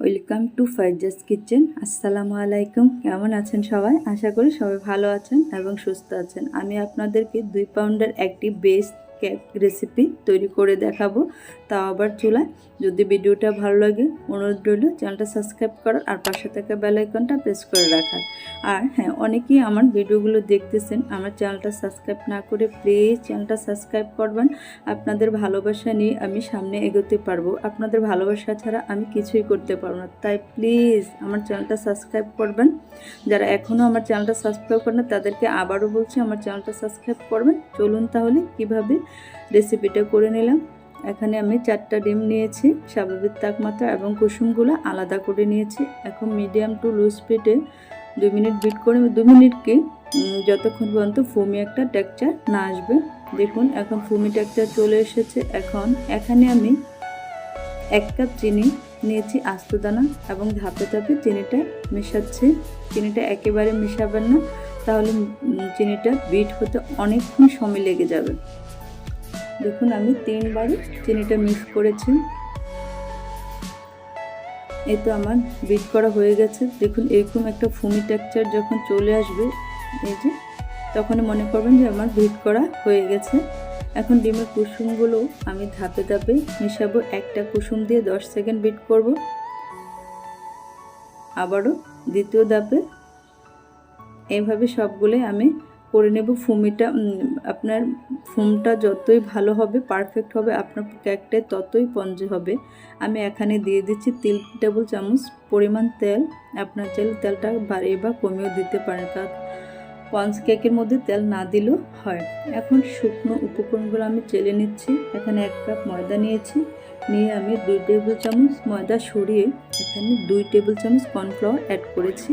Welcome to ফাইজাস kitchen. আসসালামু আলাইকুম। কেমন আছেন সবাই? আশা করি সবাই ভালো আছেন এবং সুস্থ আছেন। আমি আপনাদেরকে দুই পাউন্ডের একটি বেস্ট কেক রেসিপি তৈরি করে দেখাবো। তাও আবার চুলায়। যদি ভিডিওটা ভালো লাগে, অনুরোধ রইল চ্যানেলটা সাবস্ক্রাইব করার আর পাশে থাকা বেল আইকনটা প্রেস করে রাখার। আর হ্যাঁ অনেকেই আমার ভিডিওগুলো দেখতেছেন, আমার চ্যানেলটা সাবস্ক্রাইব না করে প্লিজ চ্যানেলটা সাবস্ক্রাইব করবেন। আপনাদের ভালোবাসা নিয়ে আমি সামনে এগোতে পারব। আপনাদের ভালোবাসা ছাড়া আমি কিছুই করতে পারব না। তাই প্লিজ আমার চ্যানেলটা সাবস্ক্রাইব করবেন। যারা এখনও আমার চ্যানেলটা সাবস্ক্রাইব করেন তাদেরকে আবারও বলছি, আমার চ্যানেলটা সাবস্ক্রাইব করবেন। চলুন তাহলে কীভাবে রেসিপিটা করে নিলাম। এখানে আমি চারটা ডিম নিয়েছি, স্বাভাবিক তাপমাত্রা এবং কুসুমগুলো আলাদা করে নিয়েছি। এখন মিডিয়াম টু লো স্পিডে দুই মিনিট বিট করে, দু মিনিট কি? যতক্ষণ পর্যন্ত ফুমি একটা টেক্সচার না আসবে। দেখুন, এখন ফুমি টেক্সচার চলে এসেছে। এখন এখানে আমি এক কাপ চিনি নিয়েছি, আস্ত দানা, এবং ধাপে ধাপে চিনিটা মেশাচ্ছি। চিনিটা একেবারে মেশাবেন না, তাহলে চিনিটা বিট হতে অনেকক্ষণ সময় লেগে যাবে। দেখুন, আমি তিনবারই চিনিটা মিক্স করেছি। এই তো আমার বিট করা হয়ে গেছে। দেখুন, এরকম একটা ফুমি টেক্সচার যখন চলে আসবে, এই যে তখন মনে করবেন যে আমার বিট করা হয়ে গেছে। এখন ডিমের কুসুমগুলো আমি ধাপে ধাপে মিশাবো। একটা কুসুম দিয়ে দশ সেকেন্ড বিট করব। আবারও দ্বিতীয় ধাপে। এইভাবে সবগুলো আমি করে নেব ফুমিটা আপনার ফুমটা যতই ভালো হবে পারফেক্ট হবে, আপনার কেকটায় ততই পঞ্জে হবে। আমি এখানে দিয়ে দিচ্ছি তিল টেবিল চামচ পরিমাণ তেল, আপনার চাইলে তেলটা বাড়িয়ে বা কমিয়েও দিতে পারেন কারণ পঞ্চ কেকের মধ্যে তেল না দিলেও হয়। এখন শুকনো উপকরণগুলো আমি চেলে নিচ্ছি, এখানে এক কাপ ময়দা নিয়েছি, নিয়ে আমি দুই টেবিল চামচ ময়দা সরিয়ে এখানে দুই টেবিল চামচ কর্নফ্লাওয়ার অ্যাড করেছি।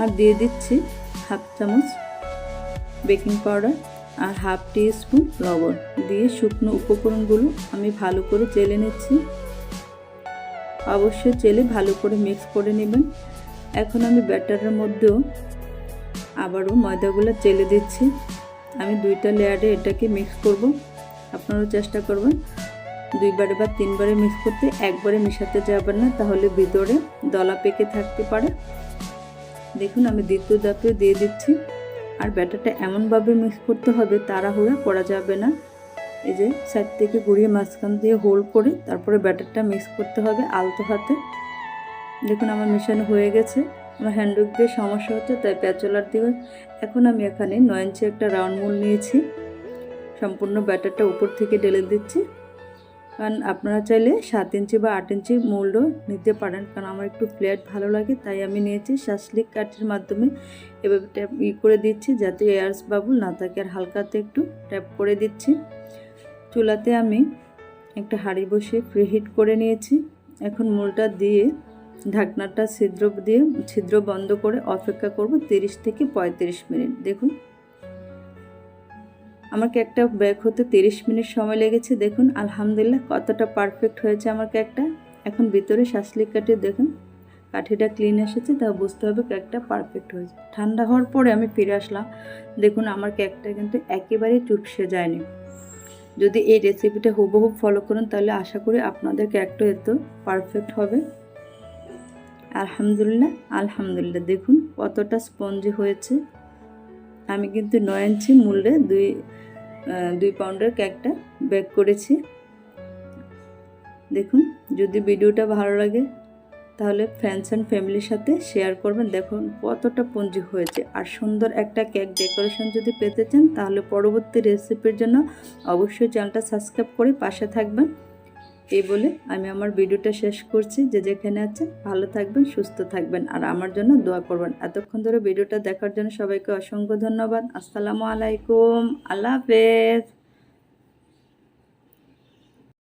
আর দিয়ে দিচ্ছি হাফ চামচ বেকিং পাউডার আর হাফ টি স্পুন লবণ দিয়ে শুকনো উপকরণগুলো আমি ভালো করে চেলে নিচ্ছি। অবশ্যই চেলে ভালো করে মিক্স করে নেবেন। এখন আমি ব্যাটারের মধ্যেও আবারও ময়দাগুলো চেলে দিচ্ছি। আমি দুইটা লেয়ারে এটাকে মিক্স করব। আপনারাও চেষ্টা করবেন দুইবারে বা তিনবারে মিক্স করতে। একবারে মেশাতে যাবেন না, তাহলে ভিতরে দলা পেকে থাকতে পারে। দেখুন, আমি দ্বিতীয় ধাপে দিয়ে দিচ্ছি। আর ব্যাটারটা এমনভাবে মিক্স করতে হবে, তাড়াহুড়া করা যাবে না। এই যে সাইড থেকে ঘুরিয়ে মাঝখান দিয়ে হোল্ড করে, তারপরে ব্যাটারটা মিক্স করতে হবে আলতো হাতে। দেখুন, আমার মেশানো হয়ে গেছে। আমার হ্যান্ডউইক দিয়ে সমস্যা হচ্ছে, তাই প্যাচলার দিয়ে এখন আমি এখানে নয় ইঞ্চি একটা রাউন্ড মোল নিয়েছি। সম্পূর্ণ ব্যাটারটা উপর থেকে ঢেলে দিচ্ছি। কারণ আপনারা চাইলে সাত ইঞ্চি বা আট ইঞ্চি মোল্ডও নিতে পারেন। কারণ আমার একটু ফ্ল্যাট ভালো লাগে, তাই আমি নিয়েছি শাসলিক কাঠের মাধ্যমে। এভাবে ট্যাপ ই করে দিচ্ছি যাতে এয়ার্স বাবুল না থাকে। আর হালকাতে একটু ট্যাপ করে দিচ্ছি। চুলাতে আমি একটা হাঁড়ি বসিয়ে প্রিহিট করে নিয়েছি। এখন মোলটা দিয়ে ঢাকনাটা ছিদ্র দিয়ে, ছিদ্র বন্ধ করে অপেক্ষা করব তিরিশ থেকে পঁয়ত্রিশ মিনিট। দেখুন। আমার কেকটা ব্যাক হতে তিরিশ মিনিট সময় লেগেছে, দেখুন, আলহামদুলিল্লাহ কতটা পারফেক্ট হয়েছে আমার কেকটা এখন ভিতরে শাসলিক কাঠি দেখুন, কাঠিটা ক্লিন এসেছে তা বুঝতে হবে কেকটা পারফেক্ট হয়েছে। ঠান্ডা হওয়ার পরে আমি ফিরে আসলাম, দেখুন আমার কেকটা কিন্তু একেবারেই চুপসে যায়নি। যদি এই রেসিপিটা হুবহু ফলো করেন, তাহলে আশা করি আপনাদের কেকটা এত পারফেক্ট হবে। আলহামদুলিল্লাহ আলহামদুলিল্লাহ, দেখুন কতটা স্পঞ্জি হয়েছে। আমি কিন্তু নয় ইঞ্চি মূল্যে দুই দুই পাউন্ডের কেকটা বেক করেছি। দেখুন, যদি ভিডিওটা ভালো লাগে, তাহলে ফ্রেন্ডস অ্যান্ড ফ্যামিলির সাথে শেয়ার করবেন। দেখুন, কতটা পুঞ্জি হয়েছে। আর সুন্দর একটা কেক ডেকোরেশন যদি পেতে চান, তাহলে পরবর্তী রেসিপির জন্য অবশ্যই চ্যানেলটা সাবস্ক্রাইব করে পাশে থাকবেন। এই বলে আমি আমার ভিডিওটা শেষ করছি। যে যেখানে আছেন, ভালো থাকবেন, সুস্থ থাকবেন। আর আমার জন্য দোয়া করবেন। এতক্ষণ ধরে ভিডিওটা দেখার জন্য সবাইকে অসংখ্য ধন্যবাদ। আসসালামু আলাইকুম। আল্লাহ হাফেজ।